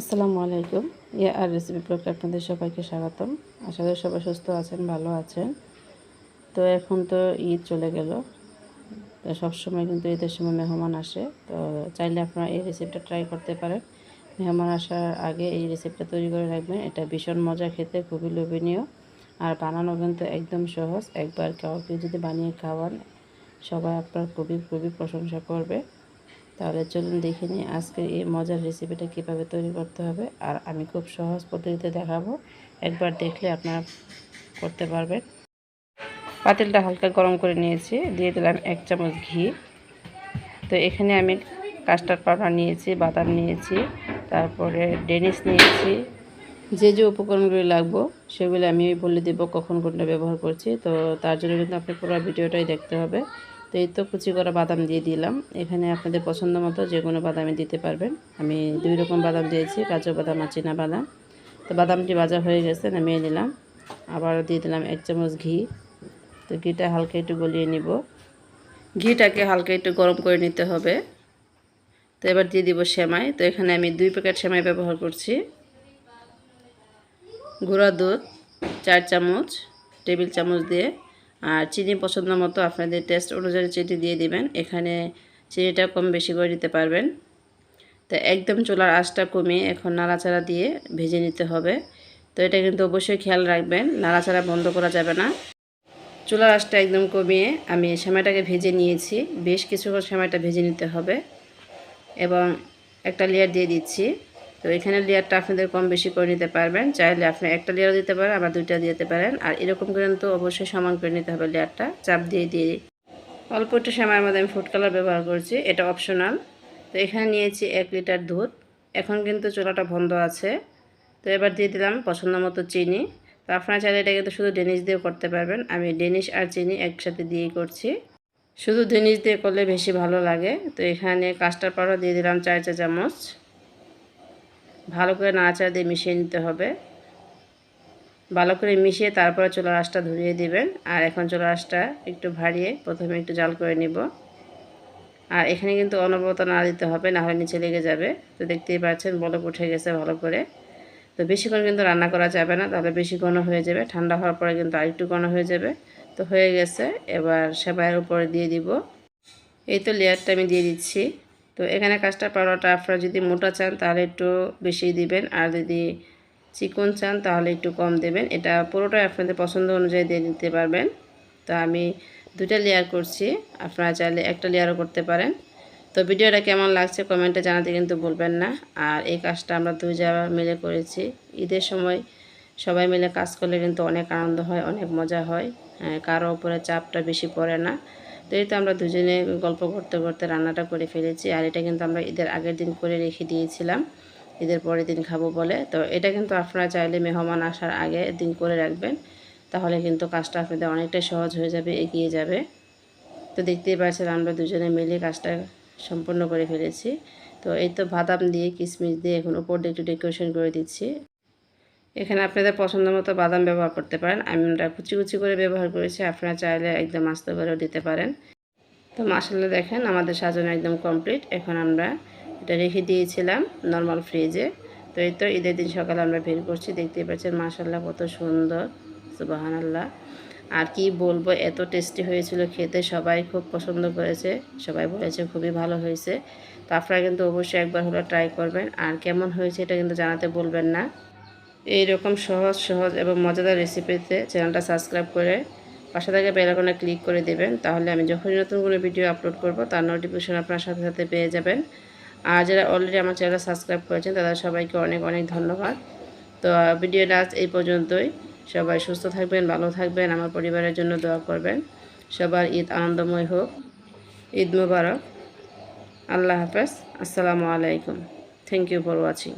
আসসালামু আলাইকুম। ইয়ে আর রেসিপি ব্লগে আপনাদের সবাইকে স্বাগতম। আশা করি সবাই সুস্থ আছেন, ভালো আছেন। তো এখন তো ঈদ চলে গেল। তো সবসময় কিন্তু ঈদের সময় মেহমান আসে। তো চাইলে আপনারা এই রেসিপিটা ট্রাই করতে পারেন। মেহমান আসার আগে এই রেসিপিটা তৈরি করে রাখবেন। এটা ভীষণ মজা খেতে, খুবই লোভনীয়। আর বানানো কিন্তু একদম সহজ। একবার কাউকে যদি বানিয়ে খাওয়ান, সবাই আপনার খুবই খুবই প্রশংসা করবে। তাহলে চলুন দেখে নিই আজকের এই মজার রেসিপিটা কীভাবে তৈরি করতে হবে। আর আমি খুব সহজ পদ্ধতিতে দেখাবো। একবার দেখলে আপনারা করতে পারবেন। পাতিলটা হালকা গরম করে নিয়েছি। দিয়ে দিলাম এক চামচ ঘি। তো এখানে আমি কাস্টার্ড পাউডার নিয়েছি, বাদাম নিয়েছি, তারপরে ডেনিস নিয়েছি। যে যে উপকরণগুলি লাগবো, সেগুলো আমি বলে দেবো কখন কোনটা ব্যবহার করছি। তো তার জন্য কিন্তু আপনি পুরো ভিডিওটাই দেখতে হবে। এই তো কুচি করা বাদাম দিয়ে দিলাম। এখানে আপনাদের পছন্দ মতো যে কোনো বাদামই দিতে পারবেন। আমি দুই রকম বাদাম দিয়েছি, কাজু বাদাম আর চীনা বাদাম। তো বাদামটি ভাজা হয়ে গেছে, নামিয়ে নিলাম। আবার দিয়ে দিলাম এক চামচ ঘি। তো ঘিটা হালকা একটু গলিয়ে নিব। ঘিটাকে হালকা একটু গরম করে নিতে হবে। তো এবার দিয়ে দিব সেমাই। তো এখানে আমি দুই প্যাকেট সেমাই ব্যবহার করছি। গুঁড়া দুধ, চার চামচ, টেবিল চামচ দিয়ে আর চিনি পছন্দ মতো আপনাদের টেস্ট অনুযায়ী চিনি দিয়ে দিবেন। এখানে চিনিটা কম বেশি করে দিতে পারবেন। তো একদম চুলার আঁচটা কমিয়ে এখন নাড়াচাড়া দিয়ে ভেজে নিতে হবে। তো এটা কিন্তু অবশ্যই খেয়াল রাখবেন, নাড়াচাড়া বন্ধ করা যাবে না। চুলার আঁচটা একদম কমিয়ে আমি সেমাইটাকে ভেজে নিয়েছি। বেশ কিছুক্ষণ সেমাইটা ভেজে নিতে হবে। এবং একটা লেয়ার দিয়ে দিচ্ছি। তো এখানে লেয়ারটা আপনাদের কম বেশি করে নিতে পারবেন। চাইলে আপনি একটা লেয়ার দিতে পারেন, আবার দুইটা দিতে পারেন। আর এরকম করে কিন্তু অবশ্যই সমান করে নিতে হবে লেয়ারটা। চাপ দিয়ে দিয়ে অল্প একটু সময়ের মধ্যে আমি ফুড কালার ব্যবহার করছি। এটা অপশনাল। তো এখানে নিয়েছি এক লিটার দুধ। এখন কিন্তু চুলাটা বন্ধ আছে। তো এবার দিয়ে দিলাম পছন্দ মতো চিনি। তো আপনারা চাইলে এটা কিন্তু শুধু ডেনিশ দিয়েও করতে পারবেন। আমি ডেনিশ আর চিনি একসাথে দিয়েই করছি। শুধু ডেনিশ দিয়ে করলে বেশি ভালো লাগে। তো এখানে কাস্টার পাউডার দিয়ে দিলাম চার চা চামচ ভালো করে নাড়াচাড়া দিয়ে মিশিয়ে নিতে হবে। ভালো করে মিশিয়ে তারপরে চুলার আঁচটা ধরিয়ে দিবেন। আর এখন চুলার আঁচটা একটু ভারিয়ে প্রথমে একটু জাল করে নিব। আর এখানে কিন্তু অনবরত না দিতে হবে, না হলে নিচে লেগে যাবে। তো দেখতেই পাচ্ছেন, বলক উঠে গেছে ভালো করে। তো বেশিক্ষণ কিন্তু রান্না করা যাবে না, তাহলে বেশি ঘন হয়ে যাবে। ঠান্ডা হওয়ার পরে কিন্তু আরেকটু ঘন হয়ে যাবে। তো হয়ে গেছে, এবার সেবাইয়ের উপরে দিয়ে দিব। এই তো লেয়ারটা আমি দিয়ে দিচ্ছি। তো এখানে কাস্টার পাউডারটা আপনারা যদি মোটা চান তাহলে একটু বেশি দিবেন। আর যদি চিকন চান তাহলে একটু কম দেবেন। এটা পুরোটাই আপনাদের পছন্দ অনুযায়ী দিয়ে নিতে পারবেন। তো আমি দুটা লেয়ার করছি। আপনারা চাইলে একটা লেয়ারও করতে পারেন। তো ভিডিওটা কেমন লাগছে কমেন্টে জানাতে কিন্তু বলবেন না। আর এই কাজটা আমরা দুই যাওয়া মিলে করেছি, ঈদের সময় সবাই মিলে কাজ করলে কিন্তু অনেক আনন্দ হয়, অনেক মজা হয়। হ্যাঁ কারও উপরে চাপটা বেশি পড়ে না। তো এই তো আমরা দুজনে গল্প করতে করতে রান্নাটা করে ফেলেছি, আর এটা কিন্তু আমরা ঈদের আগের দিন করে রেখে দিয়েছিলাম। ঈদের পরের দিন খাব বলে। তো এটা কিন্তু আপনারা চাইলে মেহমান আসার আগে দিন করে রাখবেন। তাহলে কিন্তু কাজটা আপনাদের অনেকটাই সহজ হয়ে যাবে, এগিয়ে যাবে। তো দেখতেই পাচ্ছেন আমরা দুজনে মিলে কাজটা সম্পূর্ণ করে ফেলেছি। তো এই তো বাদাম দিয়ে কিশমিশ দিয়ে এখন উপর দিয়ে একটু ডেকোরেশন করে দিচ্ছি। এখানে আপনাদের পছন্দ মতো বাদাম ব্যবহার করতে পারেন। আমরা কুচি কুচি করে ব্যবহার করেছি, আপনারা চাইলে একদম আস্তে করেও দিতে পারেন। তো মাসাল্লা দেখেন, আমাদের সাজানো একদম কমপ্লিট এখন আমরা এটা রেখে দিয়েছিলাম নর্মাল ফ্রিজে তো এই তো ঈদের দিন সকালে আমরা বের করছি, দেখতেই পাচ্ছেন মাসাল্লাহ কত সুন্দর সুবাহান আল্লাহ আর কি বলব, এত টেস্টি হয়েছিল খেতে, সবাই খুব পছন্দ করেছে, সবাই বলেছে খুবই ভালো হয়েছে। তো আপনারা কিন্তু অবশ্যই একবার হলো ট্রাই করবেন। আর কেমন হয়েছে এটা কিন্তু জানাতে বলবেন না। এই রকম সহজ সহজ এবং মজাদার রেসিপিতে চ্যানেলটা সাবস্ক্রাইব করে পাশে থেকে বেলাকনে ক্লিক করে দেবেন। তাহলে আমি যখনই নতুন কোনো ভিডিও আপলোড করব, তার নোটিফিকেশন আপনার সাথে সাথে পেয়ে যাবেন। আর যারা অলরেডি আমার চ্যানেল সাবস্ক্রাইব করেছেন, তাদের সবাইকে অনেক অনেক ধন্যবাদ। তো ভিডিওটা আজ এই পর্যন্তই। সবাই সুস্থ থাকবেন, ভালো থাকবেন, আমার পরিবারের জন্য দোয়া করবেন। সবার ঈদ আনন্দময় হোক, ঈদ মুবারক। আল্লাহ হাফেজ। আসসালামু আলাইকুম। Thank you for watching